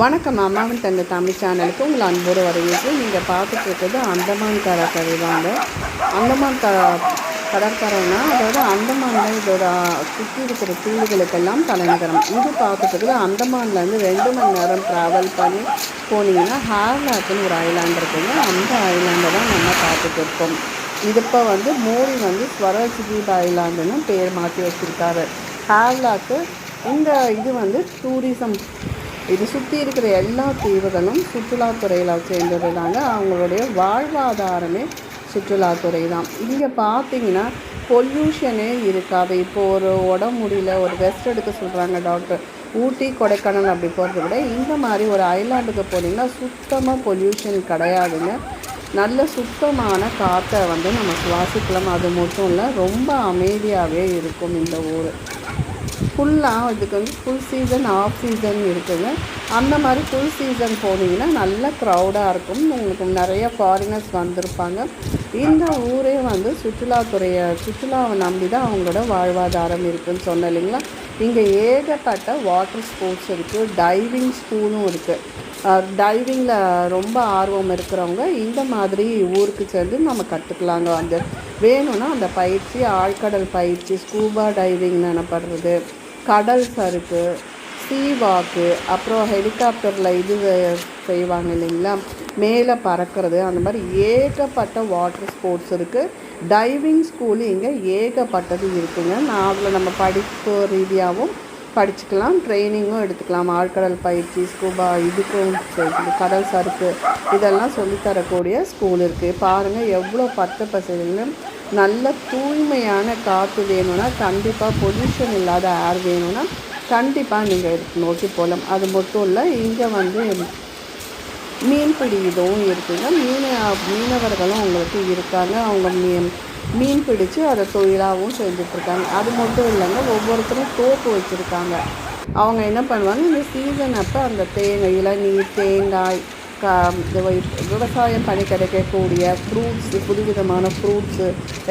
வணக்கம் அம்மாவின் தந்த தமிழ் சேனலுக்கு உங்கள் அன்போடு வரவேற்று நீங்கள் பார்த்துட்டு இருக்கிறது அந்தமான் கடற்கரை தாங்க. அந்தமான் க கடற்கரைனா அதாவது அந்தமான் இதோட சுற்றி இருக்கிற தீவுகளுக்கெல்லாம் தலைநகரம். இது பார்த்துட்டு அந்தமான்லேருந்து ரெண்டு மணி நேரம் ட்ராவல் பண்ணி போனீங்கன்னா ஹேர்லாக்குன்னு ஒரு ஐலாண்ட் இருக்குங்க. அந்த ஐலாண்டை தான் நம்ம பார்த்துட்டு இருக்கோம். இது இப்போ வந்து மோடி வந்து ஸ்வராஜ் தீப் ஐலாண்டுன்னு பேர் மாற்றி வச்சுருக்காரு. ஹேர்லாக்கு இந்த இது வந்து டூரிசம் இது சுற்றி இருக்கிற எல்லா தீவுகளும் சுற்றுலாத்துறையில் சேர்ந்தது அவங்களுடைய வாழ்வாதாரமே சுற்றுலாத்துறை தான் இங்கே பார்த்தீங்கன்னா பொல்யூஷனே இருக்காது. இப்போ ஒரு உடம்பு முடியல ஒரு ரெஸ்ட் எடுக்க சொல்கிறாங்க டாக்டர் ஊட்டி கொடைக்கானல் அப்படி போகிறத விட இந்த மாதிரி ஒரு ஐலாண்டுக்கு போனீங்கன்னா சுத்தமாக பொல்யூஷன் கிடையாதுங்க. நல்ல சுத்தமான காற்றை வந்து நம்ம சுவாசிக்கலாம். அது மட்டும் இல்லை ரொம்ப அமைதியாகவே இருக்கும் இந்த ஊர். ஃபுல்லாக இதுக்கு வந்து ஃபுல் சீசன் ஆஃப் சீசன் இருக்குதுங்க அந்த மாதிரி ஃபுல் சீசன் போனீங்கன்னா நல்ல க்ரௌடாக இருக்கும். உங்களுக்கு நிறைய ஃபாரினர்ஸ் வந்திருப்பாங்க. இந்த ஊரே வந்து சுற்றுலாத்துறையை சுற்றுலாவை நம்பி தான் அவங்களோட வாழ்வாதாரம் இருக்குதுன்னு சொன்னேன் இல்லைங்களா? இங்கே ஏகப்பட்ட வாட்டர் ஸ்போர்ட்ஸ் இருக்குது டைவிங் ஸ்கூலும் இருக்குது டைவிங்கில் ரொம்ப ஆர்வம் இருக்கிறவங்க இந்த மாதிரி ஊருக்கு சேர்ந்து நம்ம கற்றுக்கலாங்க அந்த வேணும்னா அந்த பயிற்சி ஆழ்கடல் பயிற்சி ஸ்கூபா டைவிங் எனப்படுறது கடல் சறுக்கு சீ வாக்கு அப்புறம் ஹெலிகாப்டரில் இது செய்வாங்க இல்லைங்களா? மேலே பறக்கிறது அந்த மாதிரி ஏகப்பட்ட வாட்டர் ஸ்போர்ட்ஸ் இருக்குது டைவிங் ஸ்கூலு இங்கே ஏகப்பட்டது இருக்குங்க. நான் அதில் நம்ம படிப்பு ரீதியாகவும் படிச்சுக்கலாம் ட்ரைனிங்கும் எடுத்துக்கலாம். ஆழ்கடல் பயிற்சி ஸ்கூபா இதுக்கும் கடல் சறுக்கு இதெல்லாம் சொல்லித்தரக்கூடிய ஸ்கூல் இருக்குது பாருங்கள் எவ்வளோ பத்து பசங்க நல்ல தூய்மையான காற்று வேணும்னா கண்டிப்பாக பொல்யூஷன் இல்லாத ஏர் வேணும்னா கண்டிப்பாக நீங்கள் இதுக்கு நோக்கி போகலாம். அது மட்டும் இல்லை இங்கே வந்து மீன்பிடி இதுவும் இருக்குதுங்க மீன மீனவர்களும் உங்களுக்கு இருக்காங்க. அவங்க மீன் மீன் பிடிச்சு அதை தொழிலாகவும் செஞ்சுட்ருக்காங்க. அது மட்டும் இல்லைங்க ஒவ்வொருத்தரும் தோப்பு வச்சுருக்காங்க. அவங்க என்ன பண்ணுவாங்க இந்த சீசன் அப்போ அந்த தேங்காய் இளநீர் தேங்காய் கா இந்த விவசாயம் பண்ணி கிடைக்கக்கூடிய ஃப்ரூட்ஸு புதுவிதமான ஃப்ரூட்ஸு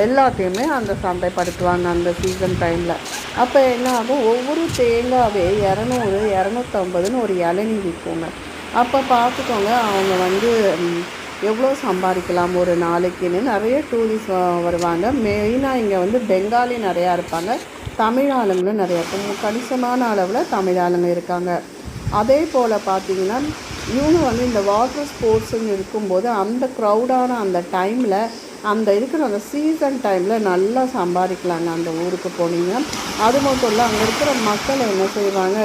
எல்லாத்தையுமே அந்த சந்தைப்படுத்துவாங்க அந்த சீசன் டைமில் அப்போ என்ன ஆகும் ஒவ்வொரு தேங்காவே இரநூறு இரநூத்தம்பதுன்னு ஒரு இளநீ விற்குங்க. அப்போ பார்த்துக்கோங்க அவங்க வந்து எவ்வளோ சம்பாதிக்கலாம் ஒரு நாளைக்குன்னு நிறைய டூரிஸ்ட் வருவாங்க. மெயினாக இங்கே வந்து பெங்காலி நிறையா இருப்பாங்க. தமிழ் ஆளுங்களும் நிறையா இருக்கும் கணிசமான அளவில் தமிழ் ஆளுங்க இருக்காங்க. அதே போல் பார்த்தீங்கன்னா இவங்க வந்து இந்த வாட்டர் ஸ்போர்ட்ஸுன்னு இருக்கும்போது அந்த க்ரௌடான அந்த டைமில் அந்த இருக்கிற அந்த சீசன் டைமில் நல்லா சம்பாதிக்கலாங்க அந்த ஊருக்கு போனீங்கன்னா. அது மட்டும் இல்லை அங்கே இருக்கிற மக்கள் என்ன செய்வாங்க?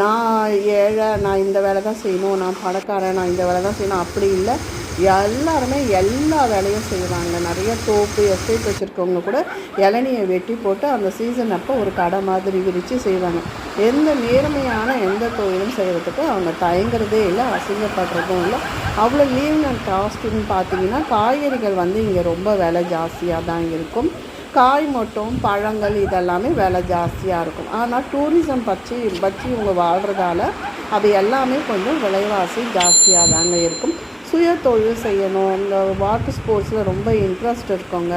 நான் ஏழை நான் இந்த வேலை தான் செய்யணும் நான் பணக்காரன் நான் இந்த வேலை தான் செய்யணும். அப்படி இல்லை. எல்லாருமே எல்லா வேலையும் செய்வாங்க. நிறைய தோப்பு எஸ்டேட் வச்சுருக்கவங்க கூட இளநியை வெட்டி போட்டு அந்த சீசன் அப்போ ஒரு கடை மாதிரி விரித்து செய்வாங்க. எந்த நேர்மையான எந்த தொழிலும் செய்கிறதுக்கு அவங்க தயங்குறதே இல்லை அசிங்கப்படுறதும் இல்லை. அவ்வளோ லீவ் அண்ட் காஸ்ட்டுன்னு பார்த்தீங்கன்னா காய்கறிகள் வந்து இங்கே ரொம்ப விலை ஜாஸ்தியாக தான் இருக்கும். காய் மட்டும் பழங்கள் இதெல்லாமே விலை ஜாஸ்தியாக இருக்கும். ஆனால் டூரிசம் பற்றி பற்றி இவங்க வாழ்கிறதால அது எல்லாமே கொஞ்சம் விலைவாசி ஜாஸ்தியாக தாங்க இருக்கும். சுய தொழில் செய்யணும். இந்த வாட்டர் ஸ்போர்ட்ஸில் ரொம்ப இன்ட்ரெஸ்ட் இருக்கவங்க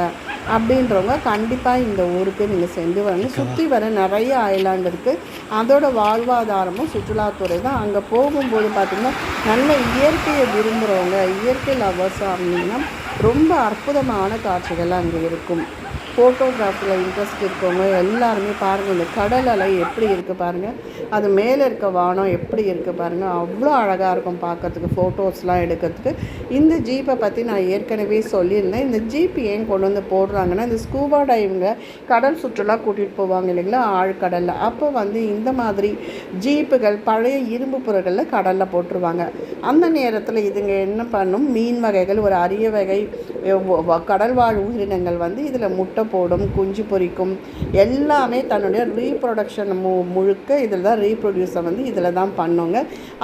அப்படின்றவங்க கண்டிப்பாக இந்த ஊருக்கு நீங்கள் சென்று வரணும். சுற்றி வர நிறைய ஐலாண்ட் இருக்குது அதோட வாழ்வாதாரமும் சுற்றுலாத்துறை தான். அங்கே போகும்போது பார்த்திங்கன்னா நல்ல இயற்கையை விரும்புகிறவங்க இயற்கை லவர்ஸ் அப்படின்னா ரொம்ப அற்புதமான காட்சிகள்லாம் அங்கே இருக்கும். ஃபோட்டோகிராஃபியில் இன்ட்ரெஸ்ட் இருக்கவங்க எல்லாருமே பாருங்கள் இந்த கடல் அலை எப்படி இருக்குது பாருங்கள் அது மேலே இருக்க வானம் எப்படி இருக்குது பாருங்கள் அவ்வளோ அழகாக இருக்கும் பார்க்குறதுக்கு ஃபோட்டோஸ்லாம் எடுக்கிறதுக்கு. இந்த ஜீப்பை பற்றி நான் ஏற்கனவே சொல்லியிருந்தேன். இந்த ஜீப் ஏன் கொண்டு வந்து போடுறாங்கன்னா இந்த ஸ்கூபா டைவிங்க கடல் சுற்றுலா கூட்டிகிட்டு போவாங்க இல்லைங்களா ஆழ்கடலில். அப்போ வந்து இந்த மாதிரி ஜீப்புகள் பழைய இரும்பு பொருட்களில் கடலில் போட்டுருவாங்க. அந்த நேரத்தில் இதுங்க என்ன பண்ணும்? மீன் வகைகள் ஒரு அரிய வகை கடல்வாழ் உயிரினங்கள் வந்து இதில் முட்டை போடும் குஞ்சு பொரிக்கும். எல்லாமே தன்னுடைய ரீப்ரொடக்ஷன் மு முழுக்க இதில் தான் ரீப்ரொடியூஸை வந்து இதில் தான் பண்ணுங்க.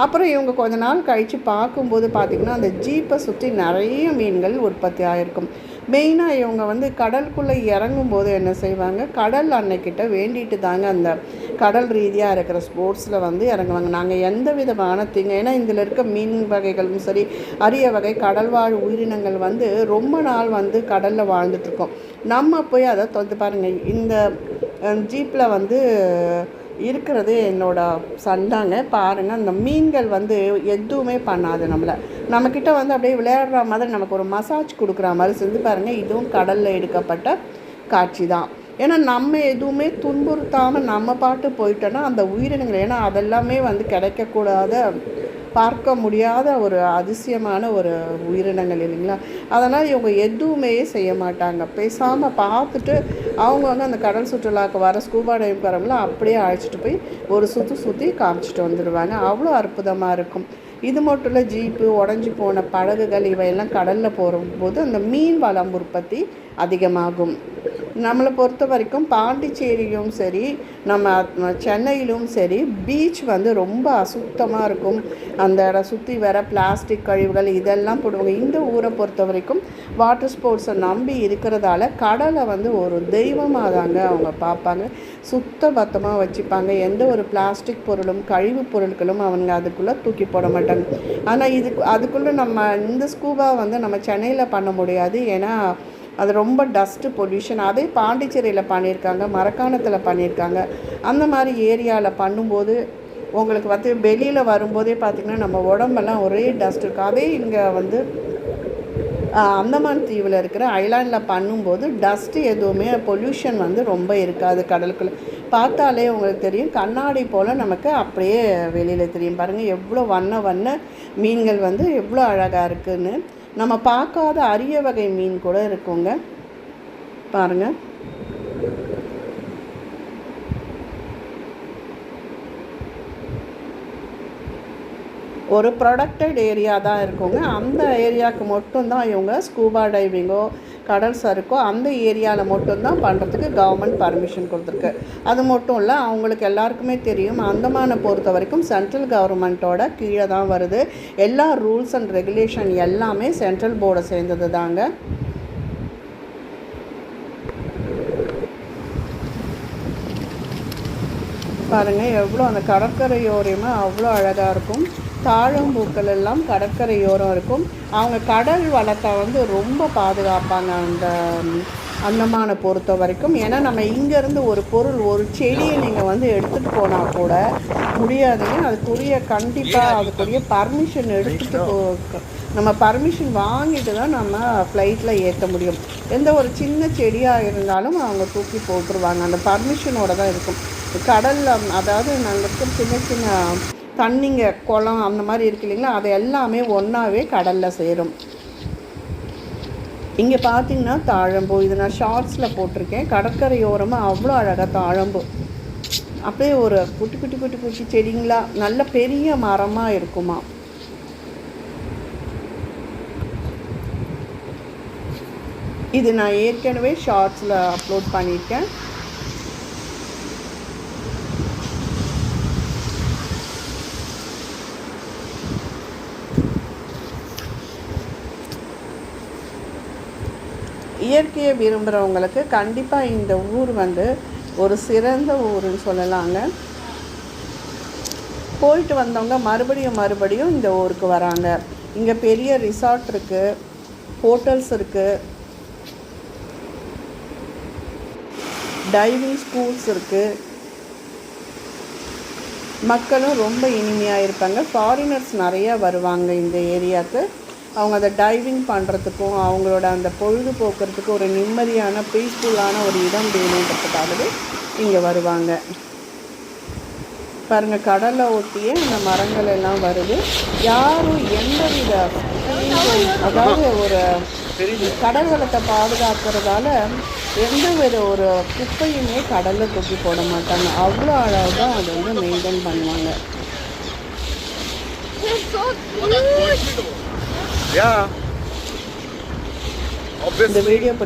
அப்புறம் இவங்க கொஞ்ச நாள் கழித்து பார்க்கும்போது பார்த்திங்கன்னா அந்த ஜீப்பை சுற்றி நிறைய மீன்கள் உற்பத்தி ஆகிருக்கும் மெயினாக இவங்க வந்து கடலுக்குள்ளே இறங்கும்போது என்ன செய்வாங்க? கடல் அன்னைக்கிட்ட வேண்டிட்டு தாங்க அந்த கடல் ரீதியாக இருக்கிற ஸ்போர்ட்ஸில் வந்து இறங்குவாங்க. நாங்கள் எந்த விதமான திங்க ஏன்னா இதில் இருக்க மீன் வகைகளும் சரி அரிய வகை கடல்வாழ் உயிரினங்கள் வந்து ரொம்ப நாள் வந்து கடலில் வாழ்ந்துட்டுருக்கோம் நம்ம போய் அதை தொந்து பாருங்கள் இந்த ஜீப்பில் வந்து இருக்கிறது என்னோட சண்டாங்க பாருங்கள் அந்த மீன்கள் வந்து எதுவுமே பண்ணாது நம்மளை. நம்மக்கிட்ட வந்து அப்படியே விளையாடுற மாதிரி நமக்கு ஒரு மசாஜ் கொடுக்குற மாதிரி செஞ்சு பாருங்கள் இதுவும் கடலில் எடுக்கப்பட்ட காட்சி தான். ஏன்னா நம்ம எதுவுமே துன்புறுத்தாமல் நம்ம பாட்டு போயிட்டோன்னா அந்த உயிரினங்கள் ஏன்னா அதெல்லாமே வந்து கிடைக்கக்கூடாத பார்க்க முடியாத ஒரு அதிசயமான ஒரு உயிரினங்கள் இல்லைங்களா? அதனால் இவங்க எதுவுமே செய்ய மாட்டாங்க. பேசாமல் பார்த்துட்டு அவங்க வந்து அந்த கடல் சுற்றுலாவுக்கு வர ஸ்கூபா டைவ் வரவங்கள அப்படியே அழைச்சிட்டு போய் ஒரு சுற்றி சுற்றி காமிச்சிட்டு வந்துடுவாங்க அவ்வளோ அற்புதமாக இருக்கும். இது மட்டும் இல்லை ஜீப்பு உடஞ்சி போன படகுகள் இவையெல்லாம் கடலில் போகும்போது அந்த மீன் வளம் உற்பத்தி அதிகமாகும். நம்மளை பொறுத்த வரைக்கும் பாண்டிச்சேரியும் சரி நம்ம சென்னையிலும் சரி பீச் வந்து ரொம்ப அசுத்தமாக இருக்கும். அந்த இடம் சுற்றி வர பிளாஸ்டிக் கழிவுகள் இதெல்லாம் போடுவாங்க. இந்த ஊரை பொறுத்த வரைக்கும் வாட்டர் ஸ்போர்ட்ஸை நம்பி இருக்கிறதால கடலை வந்து ஒரு தெய்வமாக தாங்க அவங்க பார்ப்பாங்க. சுத்த பத்தமாக வச்சுப்பாங்க. எந்த ஒரு பிளாஸ்டிக் பொருளும் கழிவு பொருட்களும் அவங்க அதுக்குள்ளே தூக்கி போட மாட்டாங்க. ஆனால் இது அதுக்குள்ளே நம்ம இந்த ஸ்கூபா வந்து நம்ம சென்னையில் பண்ண முடியாது. ஏன்னா அது ரொம்ப டஸ்ட்டு பொல்யூஷன் அதே பாண்டிச்சேரியில் பண்ணியிருக்காங்க மரக்காணத்தில் பண்ணியிருக்காங்க. அந்த மாதிரி ஏரியாவில் பண்ணும்போது உங்களுக்கு வந்து வெளியில் வரும்போதே பார்த்திங்கன்னா நம்ம உடம்பெல்லாம் ஒரே டஸ்ட் இருக்கும். அதே இங்கே வந்து அந்தமான் தீவில் இருக்கிற ஐலாண்டில் பண்ணும்போது டஸ்ட்டு எதுவுமே பொல்யூஷன் வந்து ரொம்ப இருக்காது கடலுக்குள்ளே. பார்த்தாலே உங்களுக்கு தெரியும் கண்ணாடி போல் நமக்கு அப்படியே வெளியில் தெரியும். பாருங்கள் எவ்வளோ வண்ண வண்ண மீன்கள் வந்து எவ்வளோ அழகாக இருக்குதுன்னு நம்ம பார்க்காத அரிய வகை மீன் கூட இருக்குங்க. பாருங்கள் ஒரு ப்ரொடக்டட் ஏரியா தான் இருக்குங்க. அந்த ஏரியாவுக்கு மட்டும்தான் இவங்க ஸ்கூபா டைவிங்கோ கடல் சறுக்கோ அந்த ஏரியாவில் மட்டும்தான் பண்ணுறதுக்கு கவர்மெண்ட் பர்மிஷன் கொடுத்துருக்கு. அது மட்டும் இல்லை அவங்களுக்கு எல்லாருக்குமே தெரியும் அந்தமானை பொறுத்த வரைக்கும் சென்ட்ரல் கவர்மெண்ட்டோட கீழே தான் வருது. எல்லா ரூல்ஸ் அண்ட் ரெகுலேஷன் எல்லாமே சென்ட்ரல் போர்டை சேர்ந்தது தாங்க. பாருங்கள் எவ்வளோ அந்த கடற்கரையோரியமாக அவ்வளோ அழகாக இருக்கும். தாழம்பூக்கள் எல்லாம் கடற்கரையோரம் இருக்கும். அவங்க கடல் வளத்தை வந்து ரொம்ப பாதுகாப்பாங்க அந்த அந்தமானை பொறுத்த வரைக்கும். ஏன்னா நம்ம இங்கேருந்து ஒரு பொருள் ஒரு செடியை நீங்கள் வந்து எடுத்துகிட்டு போனால் கூட முடியாதுங்க. அதுக்குரிய கண்டிப்பாக அதுக்குரிய பர்மிஷன் எடுத்துகிட்டு நம்ம பர்மிஷன் வாங்கிட்டு தான் நம்ம ஃப்ளைட்டில் ஏற்ற முடியும். எந்த ஒரு சின்ன செடியாக இருந்தாலும் அவங்க தூக்கி போட்டுருவாங்க. அந்த பர்மிஷனோட தான் இருக்கும். கடலில் அதாவது நாங்கள் இருக்கிற சின்ன சின்ன தண்ணிங்க குளம் அந்த மாதிரி இருக்கு இல்லைங்களா? அது எல்லாமே ஒன்றாவே கடலில் சேரும். இங்கே பார்த்தீங்கன்னா தாழம்பூ. இது நான் ஷார்ட்ஸில் போட்டிருக்கேன். கடற்கரையோரமாக அவ்வளோ அழகாக தாழம்பூ. அப்படியே ஒரு குட்டி குட்டி குட்டி குட்டி செடிங்களா? நல்ல பெரிய மரமாக இருக்குமா? இது நான் ஏற்கனவே ஷார்ட்ஸில் அப்லோட் பண்ணியிருக்கேன். இயற்கையை விரும்புகிறவங்களுக்கு கண்டிப்பாக இந்த ஊர் வந்து ஒரு சிறந்த ஊருன்னு சொல்லலாங்க. போயிட்டு வந்தவங்க மறுபடியும் மறுபடியும் இந்த ஊருக்கு வராங்க. இங்கே பெரிய ரிசார்ட் இருக்குது ஹோட்டல்ஸ் இருக்குது டைவிங் ஸ்கூல்ஸ் இருக்குது மக்களும் ரொம்ப இனிமையாக இருப்பாங்க. ஃபாரினர்ஸ் நிறையா வருவாங்க இந்த ஏரியாவுக்கு அவங்க அதை டைவிங் பண்ணுறதுக்கும் அவங்களோட அந்த பொழுதுபோக்குறதுக்கு ஒரு நிம்மதியான பீஸ்ஃபுல்லான ஒரு இடம் வேணுன்றதுக்காகவே இங்கே வருவாங்க. பாருங்கள் கடலை ஒட்டியே அந்த மரங்கள் எல்லாம் வருது. யாரும் எந்த வித அதாவது ஒரு கடல் வளத்தை பாதுகாக்கிறதால எந்த வித ஒரு குப்பையுமே கடலில் தூக்கி போட மாட்டாங்க. அவ்வளோ அழகாக அதை வந்து மெயின்டைன் பண்ணுவாங்க. Yeah. Obviously. The medium,